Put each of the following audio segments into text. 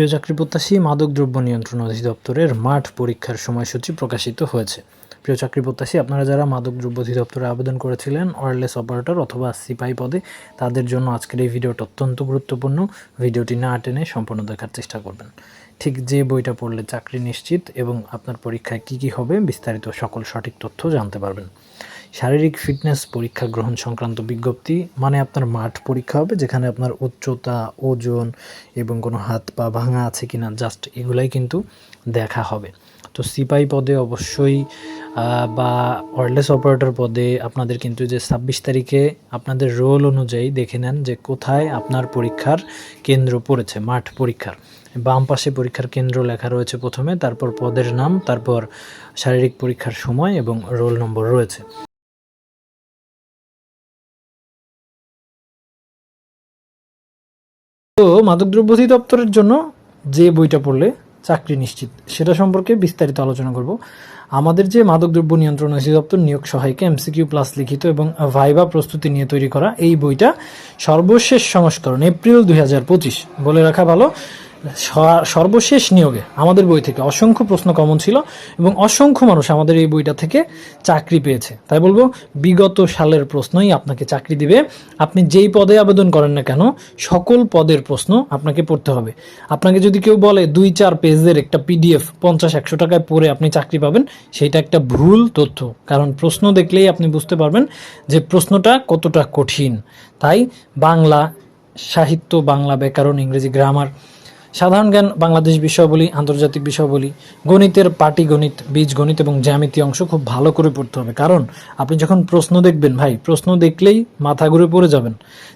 প্রিয় চাকরি প্রত্যাশী মাদকদ্রব্য নিয়ন্ত্রণ অধিদপ্তরের মাঠ পরীক্ষার সময়সূচি প্রকাশিত হয়েছে। প্রিয় চাকরি প্রত্যাশী, আপনারা যারা মাদকদ্রব্য অধিদপ্তরে আবেদন করেছিলেন ওয়্যারলেস অপারেটর অথবা সিপাই পদে, তাদের জন্য আজকের এই ভিডিওটা অত্যন্ত গুরুত্বপূর্ণ। ভিডিওটি না টেনে সম্পূর্ণ দেখার চেষ্টা করবেন। ঠিক যে বইটা পড়লে চাকরি নিশ্চিত এবং আপনার পরীক্ষায় কী কী হবে, বিস্তারিত সকল সঠিক তথ্য জানতে পারবেন। শারীরিক ফিটনেস পরীক্ষা গ্রহণ সংক্রান্ত বিজ্ঞপ্তি মানে আপনার মাঠ পরীক্ষা হবে যেখানে আপনার উচ্চতা, ওজন এবং কোনো হাত পা ভাঙা আছে কিনা, জাস্ট এগুলাই কিন্তু দেখা হবে। তো সিপাই পদে অবশ্যই বা ওয়ারলেস অপারেটর পদে আপনাদের কিন্তু যে ছাব্বিশ তারিখে আপনাদের রোল অনুযায়ী দেখে নেন যে কোথায় আপনার পরীক্ষার কেন্দ্র পড়েছে, মাঠ পরীক্ষার। বাম পাশে পরীক্ষার কেন্দ্র লেখা রয়েছে প্রথমে, তারপর পদের নাম, তারপর শারীরিক পরীক্ষার সময় এবং রোল নম্বর রয়েছে। মাদকদ্রব্য অধিদপ্তরের জন্য যে বইটা পড়লে চাকরি নিশ্চিত, সেটা সম্পর্কে বিস্তারিত আলোচনা করব। আমাদের যে মাদকদ্রব্য নিয়ন্ত্রণ অধিদপ্তর নিয়োগ সহায়কে এমসিকিউ প্লাস লিখিত এবং ভাইবা প্রস্তুতি নিয়ে তৈরি করা এই বইটা সর্বশেষ সংস্করণ এপ্রিল দুই হাজার পঁচিশ। বলে রাখা ভালো সর্বশেষ নিয়োগে আমাদের বই থেকে অসংখ্য প্রশ্ন কমন ছিল এবং অসংখ্য মানুষ আমাদের এই বইটা থেকে চাকরি পেয়েছে। তাই বলব, বিগত সালের প্রশ্নই আপনাকে চাকরি দিবে। আপনি যেই পদে আবেদন করেন না কেন, সকল পদের প্রশ্ন আপনাকে পড়তে হবে। আপনাকে যদি কেউ বলে দুই চার পেজের একটা পিডিএফ পঞ্চাশ একশো টাকায় পড়ে আপনি চাকরি পাবেন, সেটা একটা ভুল তথ্য। কারণ প্রশ্ন দেখলেই আপনি বুঝতে পারবেন যে প্রশ্নটা কতটা কঠিন। তাই বাংলা সাহিত্য, বাংলা ব্যাকরণ, ইংরেজি গ্রামার সাধারণ জ্ঞান, বাংলাদেশ বিষয়াবলী, আন্তর্জাতিক বিষয়াবলী, গণিতের পাটিগণিত বীজগণিত এবং জ্যামিতি অংশ খুব ভালো করে পড়তে হবে। কারণ আপনি যখন প্রশ্ন দেখবেন, ভাই, প্রশ্ন দেখলেই মাথা ঘুরে পড়ে যাবেন।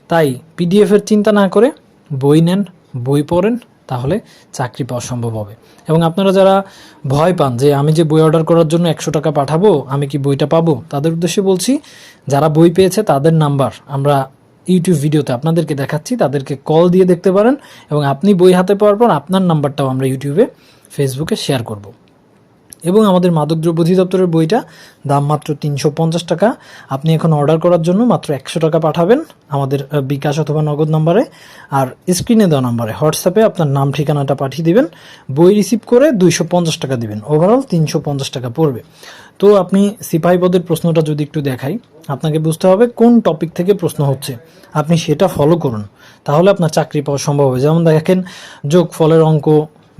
তাই পিডিএফ এর চিন্তা না করে বই নেন, বই পড়েন, তাহলে চাকরি পাওয়া সম্ভব হবে। এবং আপনারা যারা ভয় পান যে আমি যে বই অর্ডার করার জন্য একশো টাকা পাঠাবো, আমি কি বইটা পাবো? তাদের উদ্দেশ্যে বলছি, যারা বই পেয়েছে তাদের নাম্বার আমরা ইউটিউব ভিডিওতে আপনাদেরকে দেখাচ্ছি, তাদেরকে কল দিয়ে দেখতে পারেন এবং আপনি বই হাতে পাওয়ার পর আপনার নাম্বারটাও আমরা ইউটিউবে ফেসবুকে শেয়ার করব। এবং আমাদের মাদকদ্রব্য অধিদপ্তরের বইটা, দাম মাত্র তিনশো পঞ্চাশ টাকা। আপনি এখন অর্ডার করার জন্য মাত্র একশো টাকা পাঠাবেন আমাদের বিকাশ অথবা নগদ নাম্বারে। আর স্ক্রিনে দেওয়া নাম্বারে হোয়াটসঅ্যাপে আপনার নাম, ঠিকানাটা পাঠিয়ে দিবেন। বই রিসিভ করে দুইশো পঞ্চাশ টাকা দিবেন। ওভারঅল তিনশো পঞ্চাশ টাকা পড়বে। তো আপনি সিপাহী পদের প্রশ্নটা যদি একটু দেখাই, আপনাকে বুঝতে হবে কোন টপিক থেকে প্রশ্ন হচ্ছে। আপনি সেটা ফলো করুন। তাহলে আপনার চাকরি পাওয়া সম্ভব হবে। যেমন দেখেন যোগ ফলের অঙ্ক,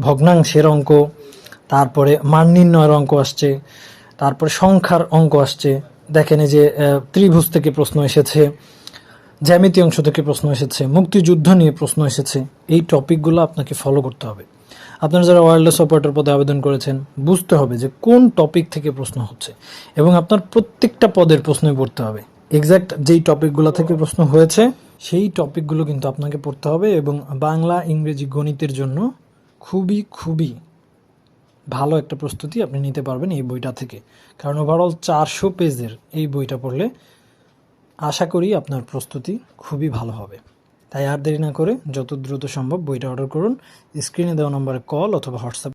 ভগ্নাংশের অঙ্ক তারপরে মান নির্ণয়ের অঙ্ক আসছে, তারপরে সংখ্যার অঙ্ক আসছে। দেখেন যে ত্রিভুজ থেকে প্রশ্ন এসেছে, জ্যামিতি অংশ থেকে প্রশ্ন এসেছে, মুক্তিযুদ্ধ নিয়ে প্রশ্ন এসেছে। এই টপিকগুলো আপনাকে ফলো করতে হবে। আপনারা যারা ওয়্যারলেস অপারেটর পদে আবেদন করেছেন, বুঝতে হবে যে কোন টপিক থেকে প্রশ্ন হচ্ছে এবং আপনার প্রত্যেকটা পদের প্রশ্নই পড়তে হবে। এক্স্যাক্ট যেই টপিকগুলো থেকে প্রশ্ন হয়েছে, সেই টপিকগুলো কিন্তু আপনাকে পড়তে হবে এবং বাংলা, ইংরেজি, গণিতের জন্য খুবই খুবই ভালো একটা প্রস্তুতি আপনি নিতে পারবেন এই বইটা থেকে। কারণ ওভারঅল চারশো পেজের এই বইটা পড়লে আশা করি আপনার প্রস্তুতি খুবই ভালো হবে। তাই আর দেরি না করে যত দ্রুত সম্ভব বইটা অর্ডার করুন। স্ক্রিনে দেওয়া নম্বরে কল অথবা হোয়াটসঅ্যাপ